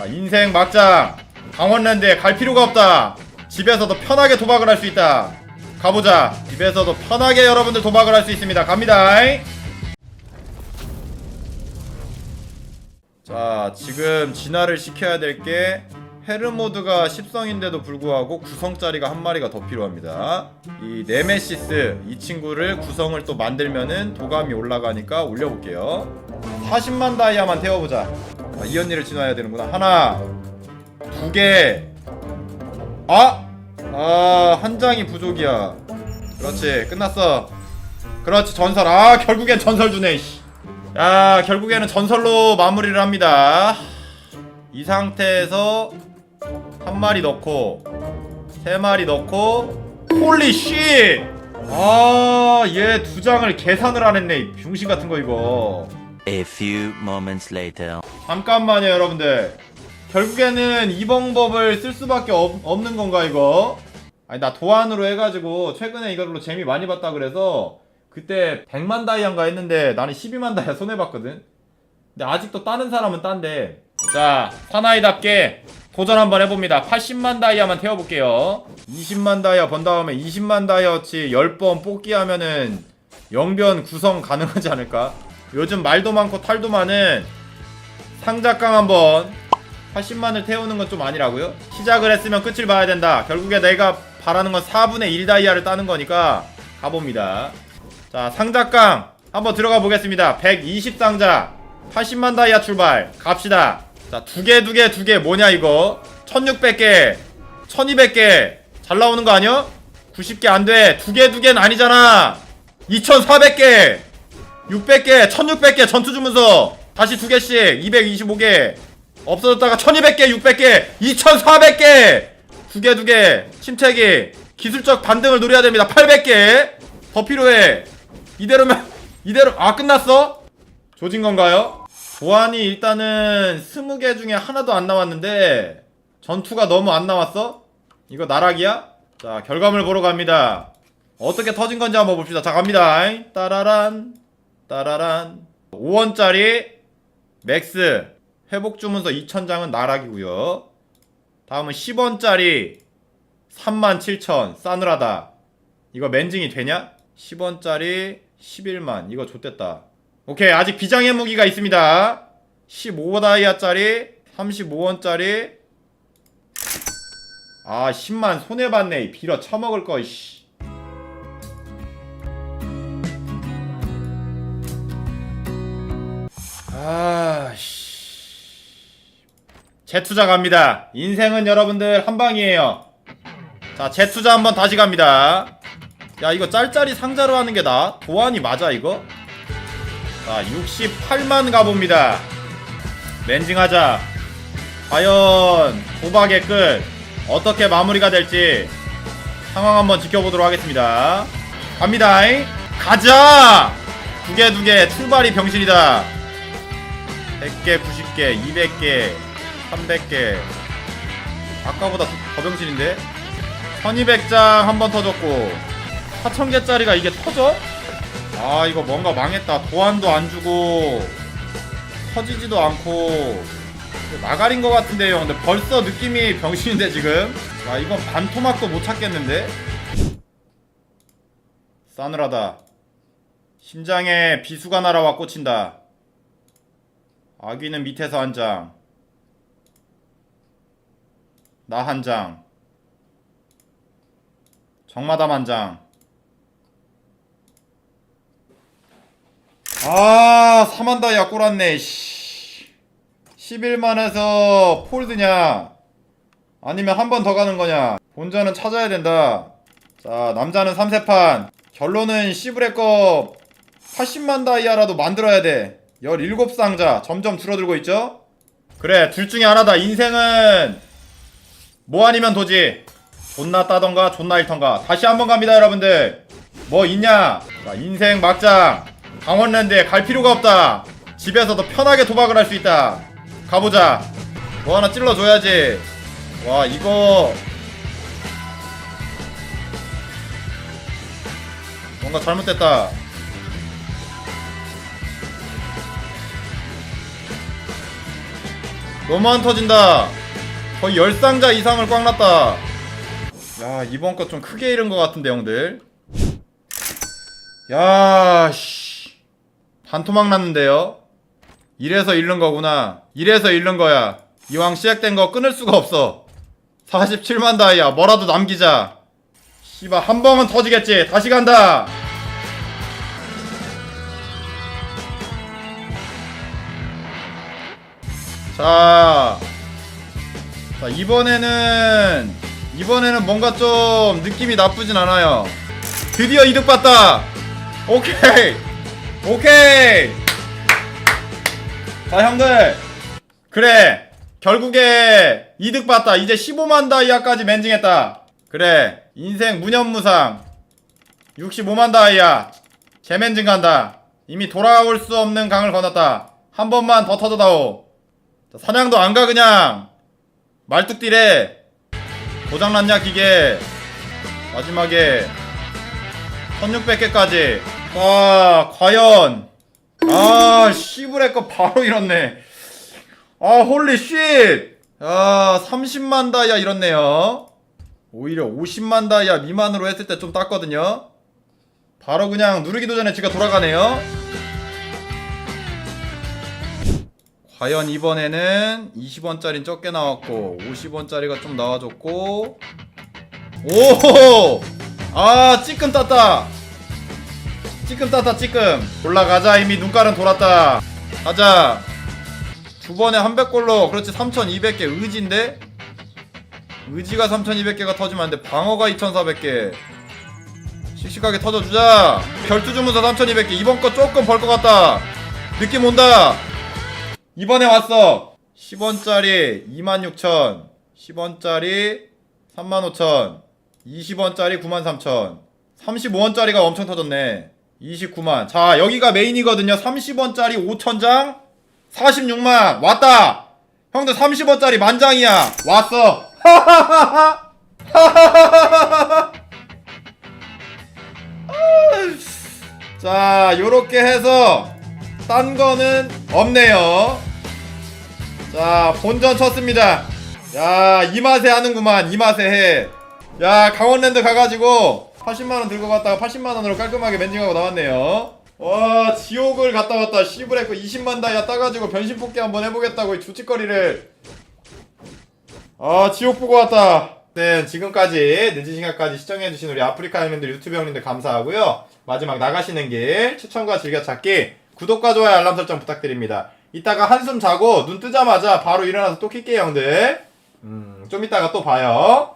자, 인생 막장. 강원랜드에 갈 필요가 없다. 집에서도 편하게 도박을 할 수 있다. 가보자. 집에서도 편하게 여러분들 도박을 할 수 있습니다. 갑니다. 자 지금 진화를 시켜야 될 게 헤르모드가 10성인데도 불구하고 9성짜리가 한 마리가 더 필요합니다. 이 네메시스 이 친구를 구성을 또 만들면은 도감이 올라가니까 올려볼게요. 40만 다이아만 태워보자 아, 이 언니를 진화해야 되는구나 하나 두 개 아! 아, 한 장이 부족이야. 그렇지, 끝났어. 그렇지, 전설. 아, 결국엔 전설 주네, 씨. 야, 결국에는 전설로 마무리를 합니다. 이 상태에서 한 마리 넣고, 세 마리 넣고, 홀리 씨! 아, 얘 두 장을 계산을 안 했네, 이 병신 같은 거, 이거. A few moments later. 잠깐만요 여러분들. 결국에는 이 방법을 쓸 수밖에 없, 없는 건가 이거? 아니 나 도안으로 해가지고 최근에 이걸로 재미 많이 봤다 그래서 그때 100만 다이아인가 했는데 나는 12만 다이아 손해봤거든. 근데 아직도 따는 사람은 딴데. 자 사나이답게 도전 한번 해봅니다. 80만 다이아만 태워볼게요. 20만 다이아 번 다음에 20만 다이아치 10번 뽑기 하면은 영변 구성 가능하지 않을까 요즘 말도 많고 탈도 많은 상작강 한번 80만을 태우는 건 좀 아니라고요? 시작을 했으면 끝을 봐야 된다. 결국에 내가 바라는 건 4분의 1 다이아를 따는 거니까 가봅니다. 자, 상작강 한번 들어가 보겠습니다. 120 상자 80만 다이아 출발. 갑시다. 자, 두 개, 두 개, 두 개 뭐냐 이거? 1600개, 1200개 잘 나오는 거 아니야? 90개 안 돼. 두 개, 두 개는 아니잖아. 2400개, 600개, 1600개 전투 주문서 다시 두 개씩 225개 없어졌다가 1200개, 600개, 2400개 두 개 두개 침체기 기술적 반등을 노려야 됩니다. 800개 더 필요해. 이대로면 이대로 아 끝났어? 조진 건가요? 보안이 일단은 20개 중에 하나도 안 나왔는데 전투가 너무 안 나왔어? 이거 나락이야? 자 결과물 보러 갑니다. 어떻게 터진 건지 한번 봅시다. 자 갑니다. 따라란 따라란 5원짜리 맥스 회복 주문서 2000장은 나락이고요. 다음은 10원짜리 37,000 싸늘하다. 이거 맨징이 되냐? 10원짜리 11만 이거 좋댔다. 오케이 아직 비장의 무기가 있습니다. 15다이아짜리 35원짜리 아 10만 손해봤네 빌어 처먹을 거 씨. 재투자 갑니다. 인생은 여러분들 한방이에요. 자 재투자 한번 다시 갑니다. 야 이거 짤짤이 상자로 하는 게 나아? 도안이 맞아 이거? 자 68만 가봅니다. 랜징하자. 과연 도박의 끝 어떻게 마무리가 될지 상황 한번 지켜보도록 하겠습니다. 갑니다 가자! 두 개 두 개. 출발이 병신이다. 100개 90개 200개 300개. 아까보다 더 병신인데? 1200장 한 번 터졌고. 4000개짜리가 이게 터져? 아 이거 뭔가 망했다. 도안도 안 주고. 터지지도 않고. 나가린 것 같은데요. 근데 벌써 느낌이 병신인데 지금? 아 이건 반토막도 못 찾겠는데? 싸늘하다. 심장에 비수가 날아와 꽂힌다. 아귀는 밑에서 한 장. 나 한 장. 정마담 한 장. 아, 4만 다이아 꼴았네, 씨. 11만에서 폴드냐? 아니면 한 번 더 가는 거냐? 본전은 찾아야 된다. 자, 남자는 3세판. 결론은 시브레컵 80만 다이아라도 만들어야 돼. 17상자 점점 줄어들고 있죠? 그래 둘 중에 하나다 인생은 뭐 아니면 도지? 존나 따던가 존나 잃던가? 다시 한번 갑니다 여러분들. 뭐 있냐? 자, 인생 막장. 강원랜드에 갈 필요가 없다. 집에서도 편하게 도박을 할 수 있다. 가보자. 뭐 하나 찔러줘야지. 와 이거. 뭔가 잘못됐다. 너무 안 터진다 거의 10상자 이상을 꽉 났다. 야 이번 거 좀 크게 잃은 것 같은데 형들. 야씨. 반토막 났는데요? 이래서 잃는 거구나. 이래서 잃는 거야. 이왕 시작된 거 끊을 수가 없어. 47만 다이아 뭐라도 남기자. 씨발 한 방은 터지겠지. 다시 간다. 자, 자 이번에는 이번에는 뭔가 좀 느낌이 나쁘진 않아요. 드디어 이득 봤다. 오케이, 오케이. 자 형들, 그래 결국에 이득 봤다. 이제 15만 다이아까지 맨징했다. 그래 인생 무념무상 65만 다이아 재맨징 간다. 이미 돌아올 수 없는 강을 건넜다. 한 번만 더 터져다오. 자, 사냥도 안 가 그냥 말뚝띠래. 고장났냐 기계. 마지막에 1600개까지. 자 과연. 아 씨부레 거 바로 잃었네. 아 홀리 쉿야 30만 다이아 잃었네요. 오히려 50만 다이아 미만으로 했을 때 좀 땄거든요. 바로 그냥 누르기도 전에 지가 돌아가네요 과연 이번에는 20원짜리 적게 나왔고 50원짜리가 좀 나와줬고 오! 아 찌끔 땄다. 찌끔 땄다 찌끔. 올라가자. 이미 눈가는 돌았다. 가자. 두 번에 한 백골로. 그렇지 3200개. 의지인데? 의지가 3200개가 터지면 안돼. 방어가 2400개. 씩씩하게 터져주자. 결투 주문서 3200개. 이번 거 조금 벌 것 같다. 느낌 온다 이번에 왔어. 10원짜리 26,000 10원짜리 35,000 20원짜리 93,000 35원짜리가 엄청 터졌네. 29만. 자 여기가 메인이거든요. 30원짜리 5천장 46만. 왔다. 형들 30원짜리 만장이야. 왔어. 자 요렇게 해서 딴 거는 없네요 자 본전 쳤습니다. 야 이 맛에 하는구만. 이 맛에 해야 강원랜드 가가지고 80만원 들고 갔다가 80만원으로 깔끔하게 멘징하고 나왔네요. 와 지옥을 갔다 왔다. 시브레크 20만 다이아 따가지고 변신 뽑기 한번 해보겠다고 이 주짓거리를. 아 지옥 보고 왔다. 네 지금까지 늦은 시간까지 시청해주신 우리 아프리카 형님들 유튜브 형님들 감사하고요. 마지막 나가시는 길 추천과 즐겨찾기 구독과 좋아요 알람 설정 부탁드립니다 이따가 한숨 자고 눈 뜨자마자 바로 일어나서 또 킬게요 형들. 음, 좀 이따가 또 봐요